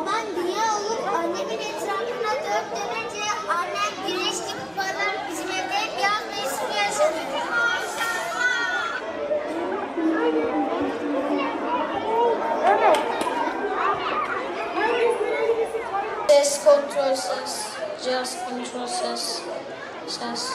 Babam dünya olup annemin etrafına dört dönünce annem güneşli kupalar bizim evde hep yaz mevsimi yaşadı. Ses kontrol ses. Cihaz kontrol ses. Ses.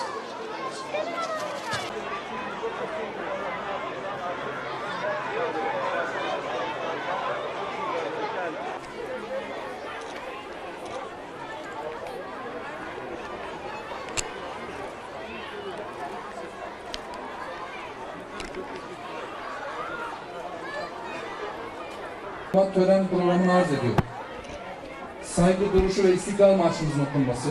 Tören programını arz ediyor. Saygı duruşu ve istiklal marşımızın okunması.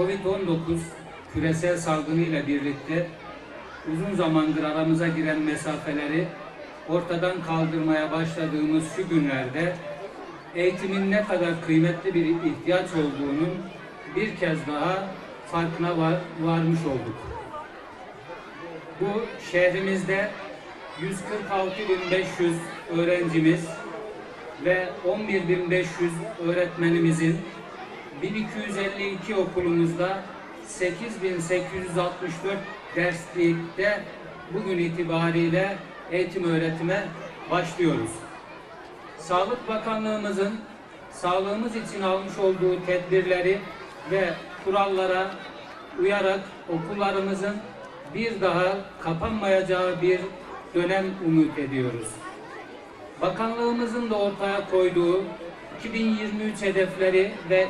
Covid-19 küresel salgınıyla birlikte uzun zamandır aramıza giren mesafeleri ortadan kaldırmaya başladığımız şu günlerde eğitimin ne kadar kıymetli bir ihtiyaç olduğunun bir kez daha farkına var- varmış olduk. Bu şehrimizde 146.500 öğrencimiz ve 11.500 öğretmenimizin 1252 okulumuzda 8864 derslikte bugün itibariyle eğitim öğretime başlıyoruz. Sağlık Bakanlığımızın sağlığımız için almış olduğu tedbirleri ve kurallara uyarak okullarımızın bir daha kapanmayacağı bir dönem umut ediyoruz. Bakanlığımızın da ortaya koyduğu 2023 hedefleri ve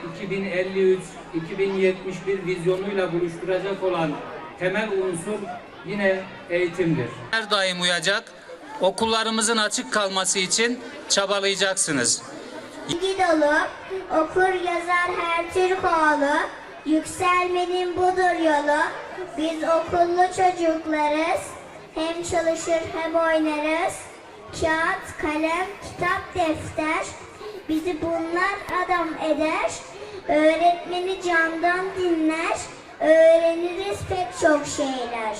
2053-2071 vizyonuyla buluşturacak olan temel unsur yine eğitimdir. Her daim uyacak, okullarımızın açık kalması için çabalayacaksınız. Bilgi dolu, okur yazar her Türk oğlu, yükselmenin budur yolu. Biz okullu çocuklarız, hem çalışır hem oynarız. Kağıt, kalem, kitap, defter, bizi bunlar adam eder. Öğretmeni candan dinler, öğreniriz pek çok şeyler.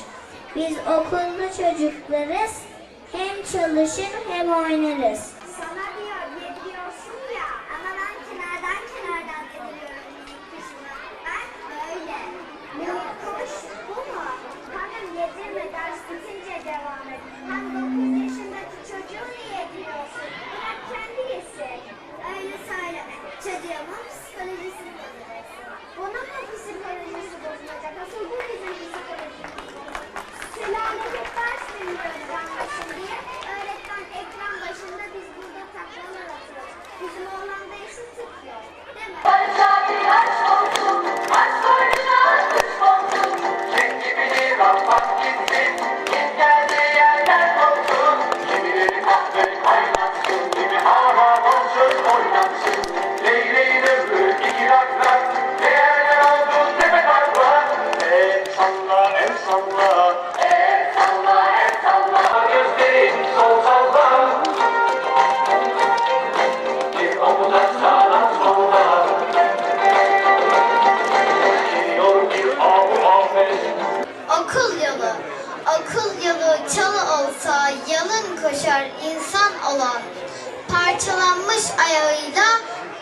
Biz okullu çocuklarız, hem çalışır hem oynarız. Koşar insan olan. Parçalanmış ayağıyla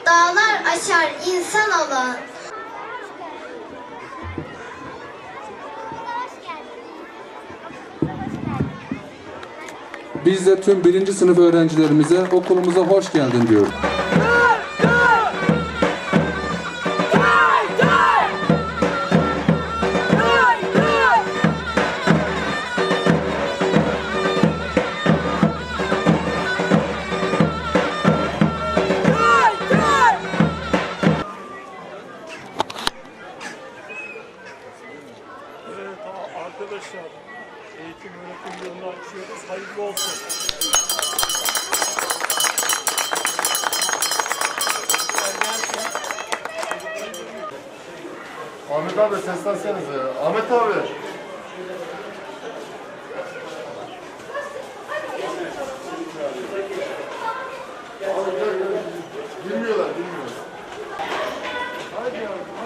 dağlar aşar insan olan. Biz de tüm birinci sınıf öğrencilerimize okulumuza hoş geldin diyoruz. Arkadaşlar eğitim öğretim yolunu açıyoruz. Hayırlı olsun. Ahmet abi seslenseniz. Ahmet abi. Bilmiyorlar, bilmiyorlar. Hadi ya.